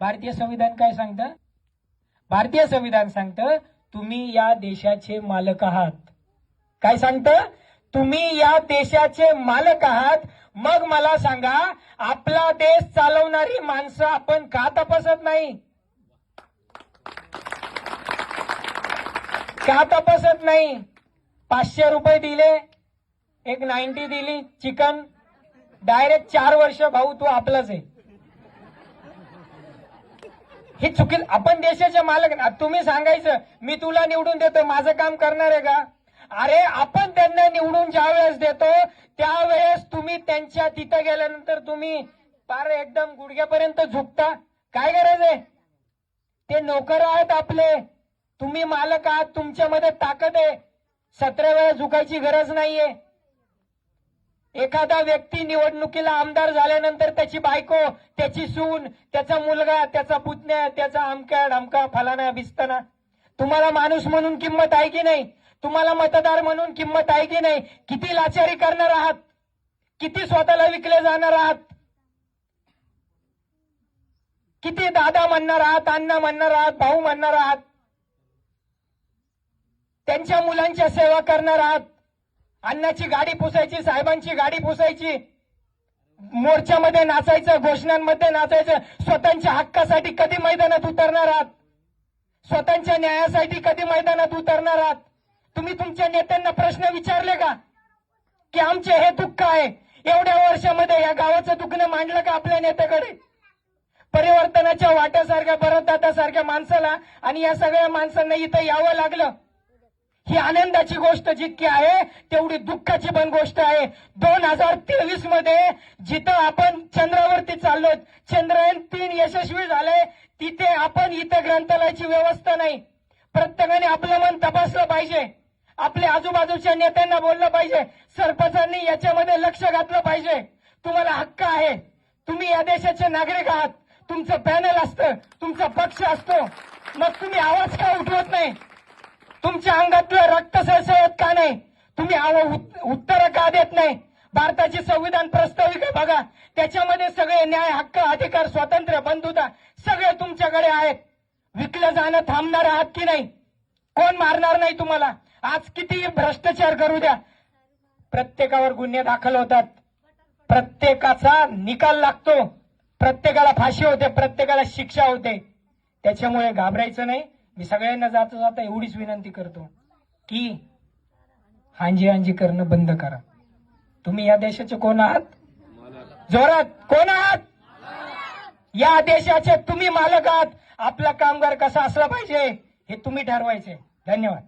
भारतीय संविधान काय सांगतं? भारतीय संविधान सांगतं तुम्ही या देशाचे मालक आहात. काय सांगतं? तुम्ही या देशाचे मालक आहात. मग मला सांगा आपला देश चालवणारी माणसं आपण का तपासत नाही? का तपासत नाही? पाचशे रुपये दिले एक नाईन्टी दिली चिकन. डायरेक्ट चार वर्ष भाऊ तू आपलाच आहे. हे चुकील आपण देशाचे मालक ना तुम्ही सांगायचं मी तुला निवडून देतो माझं काम करणार आहे का? अरे आपण त्यांना निवडून ज्या वेळेस देतो त्यावेळेस तुम्ही त्यांच्या तिथं गेल्यानंतर तुम्ही पार एकदम गुडघ्यापर्यंत झुकता. काय गरज आहे? ते नोकर आहेत आपले. तुम्ही मालक आहात तुमच्यामध्ये ताकद आहे. सतरा वेळा झुकायची गरज नाहीये. एखादा व्यक्ती निवडणुकीला आमदार झाल्यानंतर त्याची बायको त्याची सून त्याचा मुलगा त्याचा पुतण्या त्याचा आमका ढमका फलाना बिस्ताना. तुम्हाला माणूस म्हणून किंमत आहे की नाही? तुम्हाला मतदार म्हणून किंमत आहे की नाही? किती लाचारी करणार आहात? किती स्वतःला विकले जाणार आहात? किती दादा म्हणणार आहात अण्णा म्हणणार आहात भाऊ म्हणणार आहात? त्यांच्या मुलांच्या सेवा करणार आहात? अण्णाची गाडी पुसायची साहेबांची गाडी पुसायची. मोर्चामध्ये नाचायचं घोषणांमध्ये नाचायचं. स्वतःच्या हक्कासाठी कधी मैदानात उतरणार आहात? स्वतःच्या न्यायासाठी कधी मैदानात उतरणार आहात? तुम्ही तुमच्या नेत्यांना प्रश्न विचारले का? की आमचे हे दुःख आहे. एवढ्या वर्षामध्ये या गावाचं दुखणं मांडलं का आपल्या नेत्याकडे? परिवर्तनाच्या वाट्यासारख्या भरतदादासारख्या माणसाला आणि या सगळ्या माणसांना इथं यावं लागलं. ही आनंदाची गोष्ट जितकी आहे तेवढी दुःखाची पण गोष्ट आहे. दोन हजार तेवीसमध्ये जिथं आपण चंद्रावरती चाललो चंद्रयान तीन यशस्वी झाले तिथे आपण इथं ग्रंथालयाची व्यवस्था नाही. प्रत्येकाने आपलं मन तपासलं पाहिजे. आपल्या आजूबाजूच्या नेत्यांना बोललं पाहिजे. सरपंचांनी याच्यामध्ये लक्ष घातलं पाहिजे. तुम्हाला हक्क आहे. तुम्ही या देशाचे नागरिक आहात. तुमचं पॅनल असतं. तुमचा पक्ष असतो. मग तुम्ही आवाज का उठवत नाही? तुमच्या अंगातलं रक्त सळसळत का नाही? तुम्ही आव- उत्तर का देत नाही? भारताची संविधान प्रस्ताविका बघा. त्याच्यामध्ये सगळे न्याय हक्क अधिकार स्वातंत्र्य बंधुता सगळे तुमच्याकडे आहेत. विकलं जाणं थांबणार आहात की नाही? कोण मारणार नाही तुम्हाला? आज किती भ्रष्टाचार करू द्या. प्रत्येकावर गुन्हे दाखल होतात. प्रत्येकाचा निकाल लागतो. प्रत्येकाला फाशी होते प्रत्येकाला शिक्षा होते. त्याच्यामुळे घाबरायचं नाही. मी सगळ्यांना जाता जाता एवढीच विनंती करतो की हांजी हांजी करणं बंद करा. तुम्ही या देशाचे कोण आहात? जोरात कोण आहात? या देशाचे तुम्ही मालक आहात. आपला कामगार कसा असला पाहिजे हे तुम्ही ठरवायचे. धन्यवाद.